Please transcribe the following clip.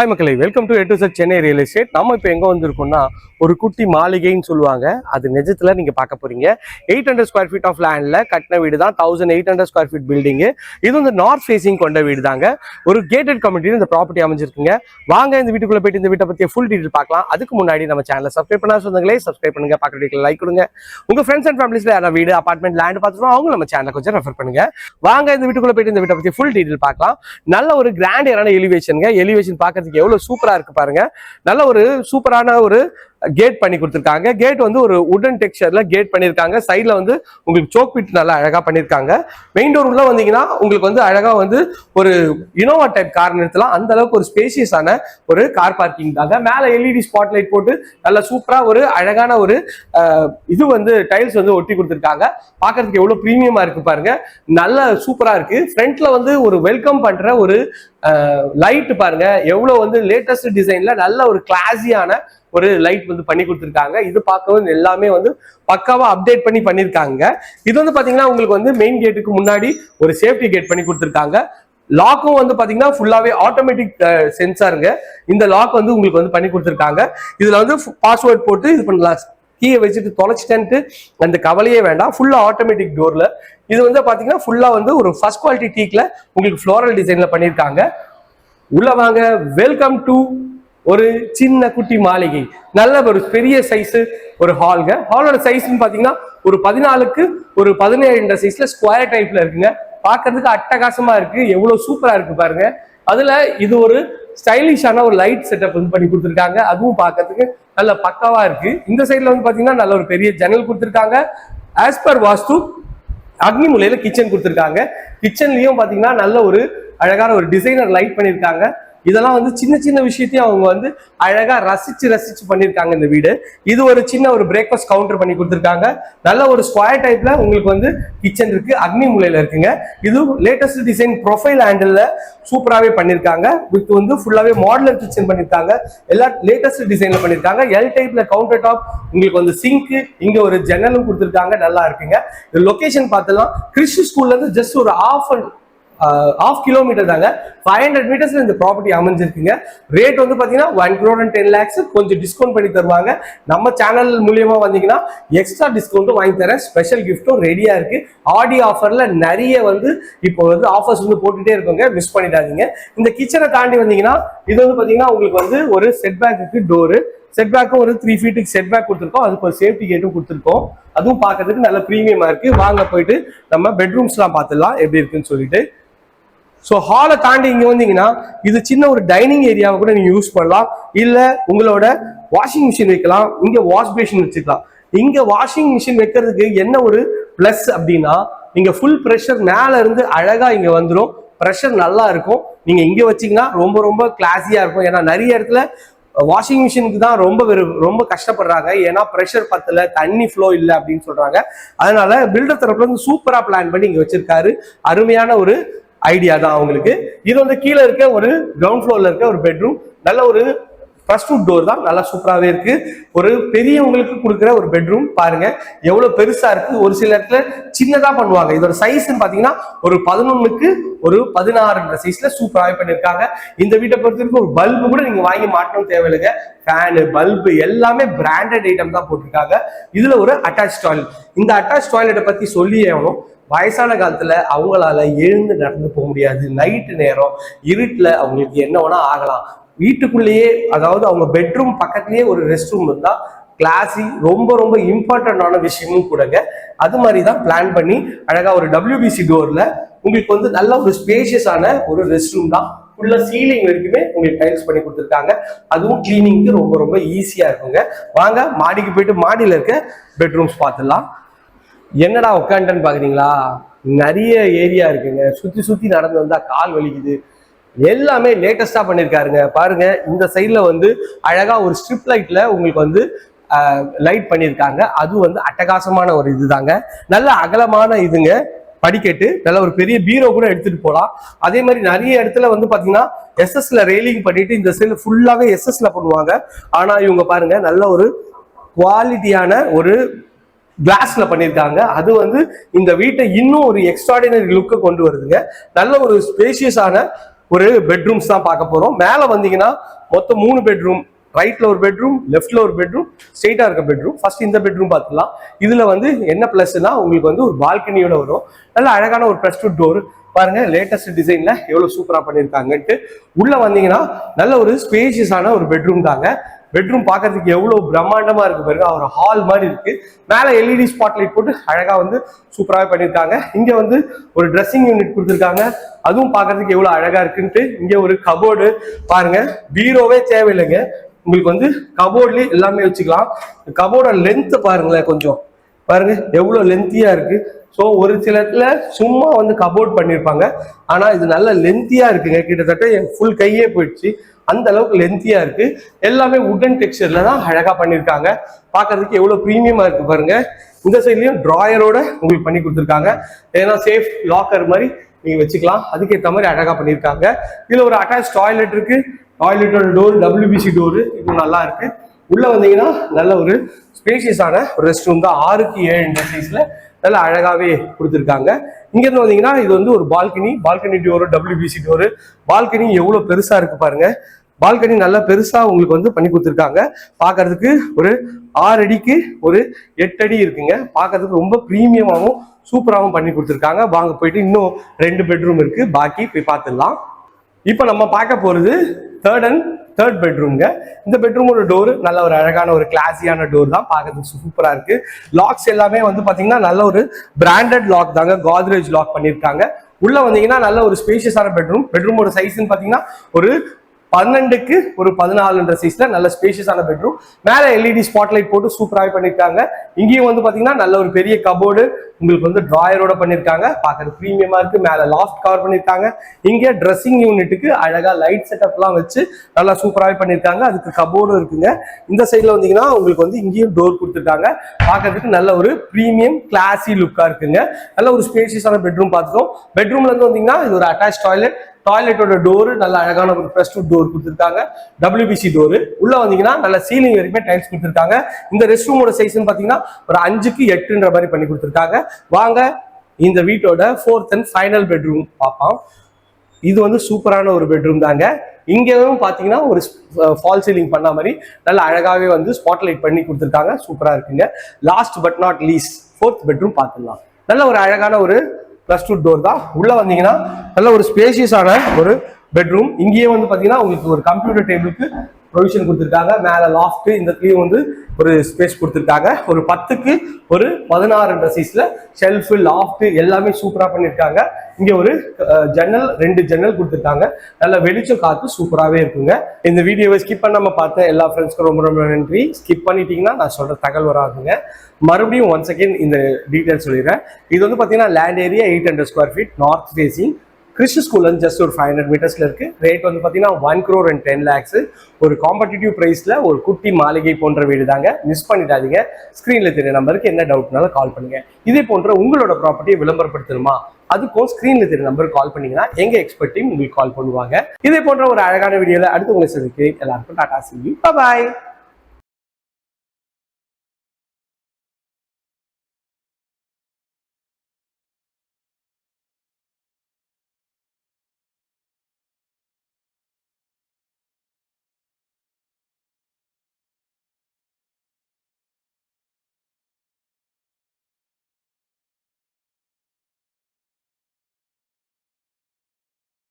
Hi மக்களை welcome to எட்டு sir Chennai real estate நம்ம இப்போ எங்கே வந்திருக்கோம்னா ஒரு குட்டி மாளிகைன்னு சொல்லுவாங்க. அது நிஜத்தில் நீங்கள் பார்க்க போகிறீங்க eight hundred square feet of லேண்டில் கட்டின வீடு தான் thousand eight hundred square feet building இது வந்து நார்த் ஃபேஸிங் கொண்ட வீடு தாங்க ஒரு கேட்டட் கம்யூனிட்டி இந்த ப்ராப்பர்ட்டி அமைஞ்சிருக்குங்க. வாங்க இந்த வீட்டுக்குள்ளே போயிட்டு இந்த வீட்டை பற்றிய ஃபுல் டீட்டெயில் பார்க்கலாம். அதுக்கு முன்னாடி நம்ம சேனலை சப்ஸ்கிரைப் பண்ணா சொந்தங்களே சப்ஸ்கிரைப் பண்ணுங்க. பக்கத்து வீட்டில் லைக் கொடுங்க. உங்கள் ஃப்ரெண்ட்ஸ் அண்ட் ஃபேமிலிஸில் யாராவது வீடு அப்பார்ட்மெண்ட் லேண்ட் பார்த்துருவோம் அவங்க நம்ம சேனலை கொஞ்சம் ரெஃபர் பண்ணுங்க. வாங்க இந்த வீட்டுக்குள்ளே போயிட்டு இந்த வீட்டை பற்றி ஃபுல் டீட்டெயில் பார்க்கலாம். நல்ல ஒரு கிராண்ட் ஏரான எலிவேஷனுங்க எலிவேஷன் பார்க்கறதுக்கு எவ்வளவு சூப்பரா இருக்கு பாருங்க. நல்ல ஒரு சூப்பரான ஒரு கேட் பண்ணி கொடுத்துருக்காங்க. கேட் வந்து ஒரு உடன் டெக்ஸ்டர்ல கேட் பண்ணியிருக்காங்க. சைட்ல வந்து உங்களுக்கு சோக் பிட் நல்லா அழகா பண்ணியிருக்காங்க. மெயின் டோர் உள்ள வந்தீங்கன்னா உங்களுக்கு வந்து அழகா வந்து ஒரு இனோவா டைப் கார் நிறுத்தலாம். அந்த அளவுக்கு ஒரு ஸ்பேசியஸான ஒரு கார் பார்க்கிங் தாங்க மேல எல்இடி ஸ்பாட் லைட் போட்டு நல்லா சூப்பரா ஒரு அழகான ஒரு இது வந்து டைல்ஸ் வந்து ஒட்டி கொடுத்துருக்காங்க. பார்க்கறதுக்கு எவ்வளவு ப்ரீமியமா இருக்கு பாருங்க. நல்ல சூப்பரா இருக்கு. ஃப்ரண்ட்ல வந்து ஒரு வெல்கம் பண்ற ஒரு லைட் பாருங்க. எவ்வளவு வந்து லேட்டஸ்ட் டிசைன்ல நல்ல ஒரு கிளாஸியான ஒரு லைட் வந்து பண்ணி கொடுத்துருக்காங்க. இது பார்க்கவும் எல்லாமே வந்து பக்காவா அப்டேட் பண்ணி பண்ணிருக்காங்க. இது வந்து பாத்தீங்கன்னா உங்களுக்கு வந்து மெயின் கேட்டுக்கு முன்னாடி ஒரு சேஃப்டி கேட் பண்ணி கொடுத்துருக்காங்க. லாக்கும் வந்து பாத்தீங்கன்னா ஃபுல்லாவே ஆட்டோமேட்டிக் சென்சாருங்க இந்த லாக் வந்து உங்களுக்கு வந்து பண்ணி கொடுத்துருக்காங்க. இதுல வந்து பாஸ்வேர்ட் போட்டு இது பண்ணலாம். கீயை வச்சுட்டு தொலைச்சிட்டேன்ட்டு அந்த கவலையே வேண்டாம். ஃபுல்லா ஆட்டோமேட்டிக் டோர்ல இது வந்து பாத்தீங்கன்னா ஃபுல்லா வந்து ஒரு ஃபர்ஸ்ட் குவாலிட்டி டீக்ல உங்களுக்கு ஃப்ளோரல் டிசைன்ல பண்ணியிருக்காங்க உள்ள வாங்க. வெல்கம் டு ஒரு சின்ன குட்டி மாளிகை. நல்ல ஒரு பெரிய சைஸ் ஒரு ஹால்ங்க ஹாலோட சைஸ்ன்னு பாத்தீங்கன்னா ஒரு பதினாலுக்கு ஒரு பதினேழு சைஸ்ல ஸ்கொயர் டைப்ல இருக்குங்க. பாக்குறதுக்கு அட்டகாசமா இருக்கு. எவ்வளவு சூப்பரா இருக்கு பாருங்க. அதுல இது ஒரு ஸ்டைலிஷான ஒரு லைட் செட்டப் வந்து பண்ணி கொடுத்துருக்காங்க. அதுவும் பார்க்கறதுக்கு நல்ல பக்காவா இருக்கு. இந்த சைட்ல வந்து பாத்தீங்கன்னா நல்ல ஒரு பெரிய ஜன்னல் கொடுத்துருக்காங்க. ஆஸ் பர் வாஸ்து அக்னி முலையில கிச்சன் கொடுத்துருக்காங்க. கிச்சன்லயும் பாத்தீங்கன்னா நல்ல ஒரு அழகான ஒரு டிசைனர் லைட் பண்ணியிருக்காங்க. இதெல்லாம் வந்து சின்ன சின்ன விஷயத்தையும் அவங்க வந்து அழகா ரசிச்சு ரசிச்சு பண்ணியிருக்காங்க இந்த வீடு. இது ஒரு சின்ன ஒரு பிரேக்ஃபாஸ்ட் கவுண்டர் பண்ணி கொடுத்துருக்காங்க. நல்ல ஒரு ஸ்கொயர் டைப்ல உங்களுக்கு வந்து கிச்சன் இருக்கு அக்னி மூலையில இருக்குங்க. இது லேட்டஸ்ட் டிசைன் ப்ரொஃபைல் ஹேண்டில் சூப்பராகவே பண்ணியிருக்காங்க. வித் வந்து ஃபுல்லாகவே மாடலர் கிச்சன் பண்ணியிருக்காங்க. எல்லா லேட்டஸ்ட் டிசைன்ல பண்ணியிருக்காங்க. எல் டைப்ல கவுண்டர் டாப் உங்களுக்கு வந்து சிங்க்கு இங்க ஒரு ஜன்னலும் கொடுத்துருக்காங்க. நல்லா இருக்குங்க. இந்த லொகேஷன் பார்த்தலாம் கிறிஸ்டி ஸ்கூல்ல இருந்து ஜஸ்ட் ஒரு ஆஃப் அண்ட் ஆஃப் கிலோமீட்டர் தாங்க. ஃபைவ் ஹண்ட்ரட் மீட்டர்ஸ்ல இந்த ப்ராப்பர்ட்டி அமைஞ்சிருக்குங்க. ரேட் வந்து பாத்தீங்கன்னா one crore and ten lakhs கொஞ்சம் டிஸ்கவுண்ட் பண்ணி தருவாங்க. நம்ம சேனல் மூலியமா வந்தீங்கன்னா எக்ஸ்ட்ரா டிஸ்கவுண்ட்டும் வாங்கி தரேன். ஸ்பெஷல் கிஃப்ட்டும் ரெடியா இருக்கு. ஆடி ஆஃபர்ல நிறைய வந்து இப்போ வந்து ஆஃபர்ஸ் வந்து போட்டுட்டே இருக்கோங்க. மிஸ் பண்ணிடாதீங்க. இந்த கிச்சனை தாண்டி வந்தீங்கன்னா இது வந்து பாத்தீங்கன்னா உங்களுக்கு வந்து ஒரு செட் பேக்கு டோரு செட் பேக்கும் ஒரு த்ரீ ஃபீட்டுக்கு செட் பேக் கொடுத்துருக்கோம். அதுக்கு ஒரு சேஃப்டி கேட்டும் கொடுத்துருக்கோம். அதுவும் பார்க்கறதுக்கு நல்ல ப்ரீமியமா இருக்கு. வாங்க போயிட்டு நம்ம பெட்ரூம்ஸ்லாம் பார்த்துடலாம். எப்படி இருக்குன்னு சொல்லிட்டு. ஸோ ஹாலை தாண்டி இங்கே வந்தீங்கன்னா இது சின்ன ஒரு டைனிங் ஏரியாவை கூட நீங்கள் யூஸ் பண்ணலாம். இல்லை உங்களோட வாஷிங் மிஷின் வைக்கலாம். இங்கே வாஷ் பேஷின் வச்சுக்கலாம். இங்கே வாஷிங் மிஷின் வைக்கிறதுக்கு என்ன ஒரு ப்ளஸ் அப்படின்னா நீங்கள் ஃபுல் ப்ரெஷர் மேலே இருந்து அழகாக இங்கே வந்துடும் ப்ரெஷர் நல்லா இருக்கும். நீங்கள் இங்கே வச்சீங்கன்னா ரொம்ப ரொம்ப கிளாஸியாக இருக்கும். ஏன்னா நிறைய இடத்துல வாஷிங் மிஷினுக்கு தான் ரொம்ப வெறு- ரொம்ப கஷ்டப்படுறாங்க. ஏன்னா ப்ரெஷர் பத்தல தண்ணி ஃப்ளோ இல்லை அப்படின்னு சொல்றாங்க. அதனால பில்டர் தரப்புல இருந்து சூப்பரா பிளான் பண்ணி இங்க வச்சிருக்காரு. அருமையான ஒரு ஐடியா தான் அவங்களுக்கு. இது வந்து கீழே இருக்க ஒரு கிரவுண்ட் ஃப்ளோர்ல இருக்க ஒரு பெட்ரூம் நல்ல ஒரு ஃபர்ஸ்ட் வுட் டோர் தான். நல்லா சூப்பராகவே இருக்கு. ஒரு பெரியவங்களுக்கு கொடுக்குற ஒரு பெட்ரூம் பாருங்க. எவ்வளோ பெருசா இருக்கு. ஒரு சில இடத்துல சின்னதாக பண்ணுவாங்க. இதோட சைஸ்ன்னு பார்த்தீங்கன்னா ஒரு பதினொன்னுக்கு ஒரு பதினாறுன்ற சைஸ்ல சூப்பராகவே பண்ணியிருக்காங்க. இந்த வீட்டை பொறுத்த வரைக்கும் ஒரு பல்பு கூட நீங்க வாங்கி மாட்டணும் தேவையில்லைங்க. ஃபேனு பல்பு எல்லாமே பிராண்டட் ஐட்டம் தான் போட்டிருக்காங்க. இதுல ஒரு அட்டாச் டாய்லெட் இந்த அட்டாச் டாய்லெட்டை பத்தி சொல்லியே ஆகணும். வயசான காலத்துல அவங்களால எழுந்து நடந்து போக முடியாது. நைட்டு நேரம் இருட்டுல அவங்களுக்கு என்ன வேணா ஆகலாம். வீட்டுக்குள்ளேயே அதாவது அவங்க பெட்ரூம் பக்கத்துலயே ஒரு ரெஸ்ட் ரூம் இருந்தா கிளாஸி ரொம்ப ரொம்ப இம்பார்ட்டண்டான விஷயமும் கூடங்க. அது மாதிரி தான் பிளான் பண்ணி அழகா ஒரு டபிள்யூபிசி டோர்ல உங்களுக்கு வந்து நல்ல ஒரு ஸ்பேஷியஸான ஒரு ரெஸ்ட் ரூம் தான் உள்ள சீலிங் வரைக்குமே உங்களுக்கு டைல்ஸ் பண்ணி கொடுத்துருக்காங்க. அதுவும் கிளீனிங்க்கு ரொம்ப ரொம்ப ஈஸியா இருக்குங்க. வாங்க மாடிக்கு போயிட்டு மாடியில இருக்க பெட்ரூம்ஸ் பார்த்துடலாம். என்னடா உட்காண்டன்னு பாக்குறீங்களா? நிறைய ஏரியா இருக்குங்க. சுத்தி சுத்தி நடந்து வந்தா கால் வலிக்குது. எல்லாமே லேட்டஸ்டா பண்ணிருக்காருங்க. பாருங்க இந்த சைட்ல வந்து அழகா ஒரு ஸ்ட்ரிப் லைட்ல உங்களுக்கு வந்து லைட் பண்ணியிருக்காங்க அது வந்து அட்டகாசமான ஒரு இதுதாங்க. நல்ல அகலமான இதுங்க. படிக்கட்டு நல்ல ஒரு பெரிய பீரோ கூட எடுத்துட்டு போகலாம் அதே மாதிரி நிறைய இடத்துல வந்து பாத்தீங்கன்னா எஸ்எஸ்ல ரெயிலிங் பண்ணிட்டு இந்த சைடு ஃபுல்லாவே எஸ்எஸ்ல பண்ணுவாங்க. ஆனா இவங்க பாருங்க நல்ல ஒரு குவாலிட்டியான ஒரு கிளாஸ்ல பண்ணியிருக்காங்க அது வந்து இந்த வீட்டை இன்னும் ஒரு எக்ஸ்ட்ராடினரி லுக்கை கொண்டு வருதுங்க. நல்ல ஒரு ஸ்பேசியஸான ஒரு பெட்ரூம்ஸ் தான் பார்க்க போறோம். மேல வந்தீங்கன்னா மொத்தம் மூணு பெட்ரூம் ரைட்ல ஒரு பெட்ரூம் லெஃப்ட்ல ஒரு பெட்ரூம் ஸ்ட்ரெயிட்டா இருக்க பெட்ரூம் ஃபர்ஸ்ட் இந்த பெட்ரூம் பார்த்துலாம் இதுல வந்து என்ன பிளஸ்னா உங்களுக்கு வந்து ஒரு பால்கனியோட வரும். நல்ல அழகான ஒரு ப்ரெஸ் டோர் பாருங்க லேட்டஸ்ட் டிசைன்ல எவ்வளவு சூப்பரா பண்ணிருக்காங்கன்ட்டு. உள்ள வந்தீங்கன்னா நல்ல ஒரு ஸ்பேசியஸான ஒரு பெட்ரூம் தாங்க. பெட்ரூம் பார்க்கறதுக்கு எவ்வளோ பிரம்மாண்டமாக இருக்கு பாருங்க. ஒரு ஹால் மாதிரி இருக்கு. மேலே எல்இடி ஸ்பாட் லைட் போட்டு அழகாக வந்து சூப்பராகவே பண்ணியிருக்காங்க. இங்கே வந்து ஒரு ட்ரெஸ்ஸிங் யூனிட் கொடுத்துருக்காங்க. அதுவும் பார்க்கறதுக்கு எவ்வளோ அழகாக இருக்குன்ட்டு இங்கே ஒரு கபோர்டு பாருங்க. பீரோவே தேவையில்லைங்க. உங்களுக்கு வந்து கபோர்ட்லேயே எல்லாமே வச்சுக்கலாம். கபோர்டோட லென்த்து பாருங்களேன் கொஞ்சம். பாருங்க எவ்வளோ லென்த்தியாக இருக்கு. ஸோ ஒரு சில இடத்துல சும்மா வந்து கபோர்ட் பண்ணியிருப்பாங்க. ஆனால் இது நல்ல லென்த்தியாக இருக்குங்க. கிட்டத்தட்ட என் ஃபுல் கையே போயிடுச்சு. அந்த அளவுக்கு லென்த்தியா இருக்கு. எல்லாமே உடன் டெக்ஸ்டர்ல தான் அழகா பண்ணியிருக்காங்க பார்க்கறதுக்கு எவ்வளவு ப்ரீமியமா இருக்கு பாருங்க. இந்த சைட்லயும் டிராயரோட உங்களுக்கு பண்ணி கொடுத்துருக்காங்க. ஏன்னா சேஃப் லாக்கர் மாதிரி நீங்க வச்சுக்கலாம். அதுக்கேற்ற மாதிரி அழகா பண்ணியிருக்காங்க இதுல ஒரு அட்டாச் டாய்லெட் இருக்கு. டாய்லெட்டோட டோர் டபிள்யூபிசி டோர் இது நல்லா இருக்கு. உள்ள வந்தீங்கன்னா நல்ல ஒரு ஸ்பேஷியஸான ஒரு ரெஸ்ட் ரூம் தான். ஆறுக்கு ஏழு இந்த சைஸ்ல நல்ல அழகாவே கொடுத்துருக்காங்க. இங்க இருந்து வந்தீங்கன்னா இது வந்து ஒரு balcony balcony door W B C door balcony எவ்வளவு பெருசா இருக்கு பாருங்க. பால்கனி நல்லா பெருசா உங்களுக்கு வந்து பண்ணி கொடுத்துருக்காங்க. பாக்குறதுக்கு ஒரு ஆறு அடிக்கு ஒரு எட்டு அடி இருக்குங்க. பாக்குறதுக்கு ரொம்ப ப்ரீமியமாகவும் சூப்பராகவும் பண்ணி கொடுத்துருக்காங்க. வாங்க போயிட்டு இன்னும் ரெண்டு பெட்ரூம் இருக்கு. பாக்கி போய் பார்த்துடலாம் இப்போ நம்ம பார்க்க போறது தேர்ட் அண்ட் தேர்ட் பெட்ரூம்ங்க இந்த பெட்ரூமோட டோர் நல்ல ஒரு அழகான ஒரு கிளாஸியான டோர் தான். பார்க்கறதுக்கு சூப்பராக இருக்கு. லாக்ஸ் எல்லாமே வந்து பார்த்தீங்கன்னா நல்ல ஒரு பிராண்டட் லாக் தாங்க. காத்ரேஜ் லாக் பண்ணியிருக்காங்க உள்ள வந்தீங்கன்னா நல்ல ஒரு ஸ்பேஷியஸான பெட்ரூம் பெட்ரூமோட சைஸ்ன்னு பார்த்தீங்கன்னா ஒரு பன்னெண்டுக்கு ஒரு பதினாலுன்ற சைஸ்ல நல்ல ஸ்பேஷியஸான பெட்ரூம் மேல எல்இடி ஸ்பாட்லைட் போட்டு சூப்பராகவே பண்ணிருக்காங்க இங்கேயும் வந்து பாத்தீங்கன்னா நல்ல ஒரு பெரிய கபோர்டு உங்களுக்கு வந்து டிராயரோட பண்ணியிருக்காங்க பார்க்கறது ப்ரீமியமா இருக்கு. மேல லாஃப்ட் கவர் பண்ணியிருக்காங்க இங்க ட்ரெஸ்ஸிங் யூனிட்டுக்கு அழகா லைட் செட்டப்லாம் வச்சு நல்லா சூப்பராகவே பண்ணியிருக்காங்க அதுக்கு கபோர்டும் இருக்குங்க. இந்த சைட்ல வந்தீங்கன்னா உங்களுக்கு வந்து இங்கேயும் டோர் கொடுத்துருக்காங்க. பார்க்கறதுக்கு நல்ல ஒரு ப்ரீமியம் கிளாசி லுக்கா இருக்குங்க. நல்ல ஒரு ஸ்பேஷியஸான பெட்ரூம் பார்த்துட்டோம். பெட்ரூம்ல இருந்து வந்தீங்கன்னா இது ஒரு அட்டாச் டாய்லெட் டாய்லெட்டோட டோரு நல்ல அழகான ஒரு ப்ரெஸ் டோர் கொடுத்துருக்காங்க. டபிள்யூபிசி டோரு உள்ள வந்தீங்கன்னா நல்ல சீலிங் வரைக்குமே டைல்ஸ் கொடுத்துருக்காங்க. இந்த ரெஸ்ட் ரூமோட சைஸ்னு பாத்தீங்கன்னா ஒரு அஞ்சுக்கு எட்டுன்ற மாதிரி பண்ணி கொடுத்துருக்காங்க. வாங்க இந்த வீட்டோட ஃபோர்த் அண்ட் ஃபைனல் பெட்ரூம் பார்ப்போம். இது வந்து சூப்பரான ஒரு பெட்ரூம் தாங்க. இங்கேயும் பார்த்தீங்கன்னா ஒரு ஃபால் சீலிங் பண்ண மாதிரி நல்ல அழகாகவே வந்து ஸ்பாட்லைட் பண்ணி கொடுத்துருக்காங்க. சூப்பராக இருக்குங்க. Last but not least fourth bedroom பார்த்துடலாம். நல்ல ஒரு அழகான ஒரு ப்ளஸ் டூ டோர் தான். உள்ளே வந்தீங்கன்னா நல்ல ஒரு ஸ்பேசியஸான ஒரு பெட்ரூம் இங்கேயே வந்து பார்த்தீங்கன்னா உங்களுக்கு ஒரு கம்ப்யூட்டர் டேபிளுக்கு ப்ரொவிஷன் கொடுத்துருக்காங்க. மேலே லாஃப்ட் இந்த இடத்துலையும் வந்து ஒரு ஸ்பேஸ் கொடுத்துருக்காங்க. ஒரு பத்துக்கு ஒரு பதினாறுன்ற சீஸில் ஷெல்ஃபு லாஃப்ட் எல்லாமே சூப்பராக பண்ணியிருக்காங்க. இங்கே ஒரு ஜன்னல் ரெண்டு ஜன்னல் கொடுத்துருக்காங்க. நல்ல வெளிச்சம் காத்து சூப்பராகவே இருக்குங்க. இந்த வீடியோவை ஸ்கிப் பண்ணாமல் பார்த்தேன் எல்லா ஃப்ரெண்ட்ஸ்க்கும் ரொம்ப ரொம்ப நன்றி. ஸ்கிப் பண்ணிட்டீங்கன்னா நான் சொல்கிற தகவல் வராதுங்க. மறுபடியும் ஒன் செகண்ட் இந்த டீட்டெயில் சொல்லிடுறேன். இது வந்து பார்த்தீங்கன்னா land area eight hundred square feet north facing Christy school வந்து ஜஸ்ட் ஒரு ஃபைவ் ஹண்ட்ரட் மீட்டர்ஸ்ல இருக்கு. ரேட் வந்து பார்த்தீங்கன்னா one crore and ten lakhs ஒரு காம்படிட்டிவ் ப்ரைஸில் ஒரு குட்டி மாளிகை போன்ற வீடு தாங்க. மிஸ் பண்ணிடாதீங்க. ஸ்க்ரீனில் தெரிய நம்பருக்கு என்ன டவுட்னாலும் கால் பண்ணுங்க. இதே போன்ற உங்களோட ப்ராப்பர்ட்டியை விளம்பரப்படுத்தணுமா? அதுக்கும் ஸ்க்ரீனில் தெரிய நம்பருக்கு கால் பண்ணீங்கன்னா எங்க எக்ஸ்பர்ட் டீம் உங்களுக்கு கால் பண்ணுவாங்க. இதே போன்ற ஒரு அழகான வீடியோல அடுத்து உங்களை சந்திக்கிறேன். எல்லாருக்கும் டாடா சி பாய்